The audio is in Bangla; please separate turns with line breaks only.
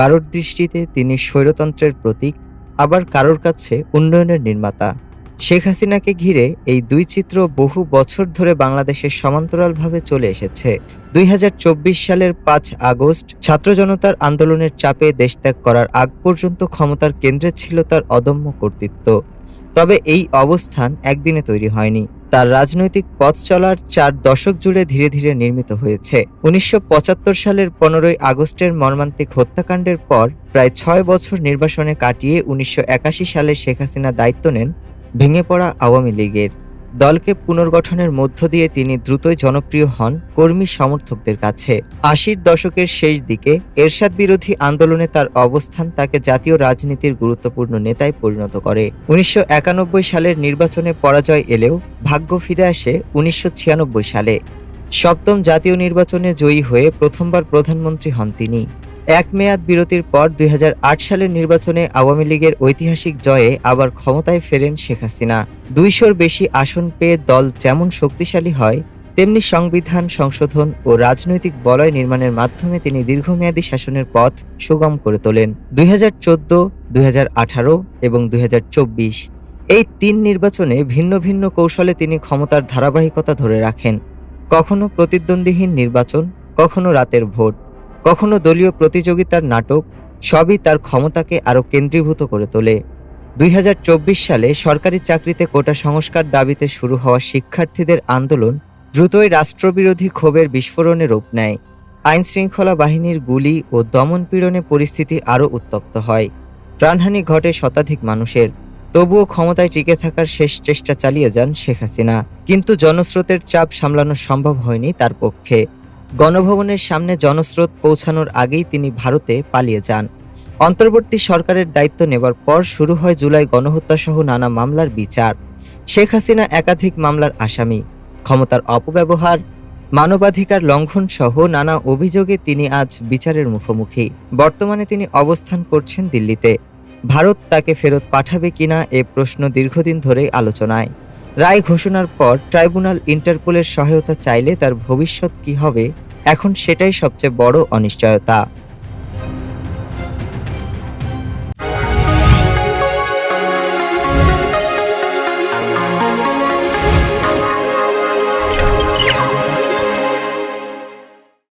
কারোর দৃষ্টিতে তিনি স্বৈরতন্ত্রের প্রতীক, আবার কারোর কাছে উন্নয়নের নির্মাতা। শেখ হাসিনাকে ঘিরে এই দুই চিত্র বহু বছর ধরে বাংলাদেশের সমান্তরালভাবে চলে এসেছে। দুই হাজার চব্বিশ সালের পাঁচ আগস্ট ছাত্র জনতার আন্দোলনের চাপে দেশত্যাগ করার আগ পর্যন্ত ক্ষমতার কেন্দ্রে ছিল তার অদম্য কর্তৃত্ব। তবে এই অবস্থান একদিনে তৈরি হয়নি। তার রাজনৈতিক পথ চলার চার দশক জুড়ে ধীরে ধীরে নির্মিত হয়েছে। উনিশশো পঁচাত্তর সালের পনেরোই আগস্টের মর্মান্তিক হত্যাকাণ্ডের পর প্রায় ছয় বছর নির্বাসনে কাটিয়ে উনিশশো একাশি সালে শেখ হাসিনা দায়িত্ব নেন ভেঙে পড়া আওয়ামী লীগের। দলকে পুনর্গঠনের মধ্য দিয়ে তিনি দ্রুতই জনপ্রিয় হন কর্মী সমর্থকদের কাছে। আশির দশকের শেষ দিকে এরশাদ বিরোধী আন্দোলনে তার অবস্থান তাকে জাতীয় রাজনীতির গুরুত্বপূর্ণ নেতায় পরিণত করে। উনিশশো একানব্বই সালের নির্বাচনে পরাজয় এলেও ভাগ্য ফিরে আসে উনিশশো ছিয়ানব্বই সালে। সপ্তম জাতীয় নির্বাচনে জয়ী হয়ে প্রথমবার প্রধানমন্ত্রী হন তিনি। এক মেয়াদ বিরতির পর দুই হাজার আট সালের নির্বাচনে আওয়ামী লীগের ঐতিহাসিক জয়ে আবার ক্ষমতায় ফেরেন শেখ হাসিনা। দুইশোর বেশি আসন পেয়ে দল যেমন শক্তিশালী হয়, তেমনি সংবিধান, সংশোধন ও রাজনৈতিক বলয় নির্মাণের মাধ্যমে তিনি দীর্ঘমেয়াদী শাসনের পথ সুগম করে তোলেন। দুই হাজার চোদ্দ, দুই এবং দুই হাজার চব্বিশ এই তিন নির্বাচনে ভিন্ন ভিন্ন কৌশলে তিনি ক্ষমতার ধারাবাহিকতা ধরে রাখেন। কখনো প্রতিদ্বন্দ্বীহীন নির্বাচন, কখনো রাতের ভোট। কখনো দলীয় প্রতিযোগিতার নাটক সবই তার ক্ষমতাকে আরও কেন্দ্রীভূত করে তোলে। দুই হাজার চব্বিশ সালে সরকারি চাকরিতে কোটা সংস্কার দাবিতে শুরু হওয়া শিক্ষার্থীদের আন্দোলন দ্রুতই রাষ্ট্রবিরোধী ক্ষোভের বিস্ফোরণে রূপ নেয়। আইন শৃঙ্খলা বাহিনীর গুলি ও দমন পীড়নে পরিস্থিতি আরও উত্তপ্ত হয়। প্রাণহানি ঘটে শতাধিক মানুষের। তবুও ক্ষমতায় টিকে থাকার শেষ চেষ্টা চালিয়ে যান শেখ হাসিনা। কিন্তু জনস্রোতের চাপ সামলানো সম্ভব হয়নি তার পক্ষে। গণভবনের সামনে জনস্রোত পৌঁছানোর আগেই তিনি ভারতে পালিয়ে যান। অন্তর্বর্তী সরকারের দায়িত্ব নেবার পর শুরু হয় জুলাই গণহত্যাসহ নানা মামলার বিচার। শেখ হাসিনা একাধিক মামলার আসামি। ক্ষমতার অপব্যবহার, মানবাধিকার লঙ্ঘন সহ নানা অভিযোগে তিনি আজ বিচারের মুখোমুখি। বর্তমানে তিনি অবস্থান করছেন দিল্লিতে। ভারত তাকে ফেরত পাঠাবে কিনা এ প্রশ্ন দীর্ঘদিন ধরেই আলোচনায়। রায় ঘোষণার পর ট্রাইব্যুনাল ইন্টারপোলের সহায়তা চাইলে তার ভবিষ্যৎ কি হবে, এখন সেটাই সবচেয়ে বড় অনিশ্চয়তা।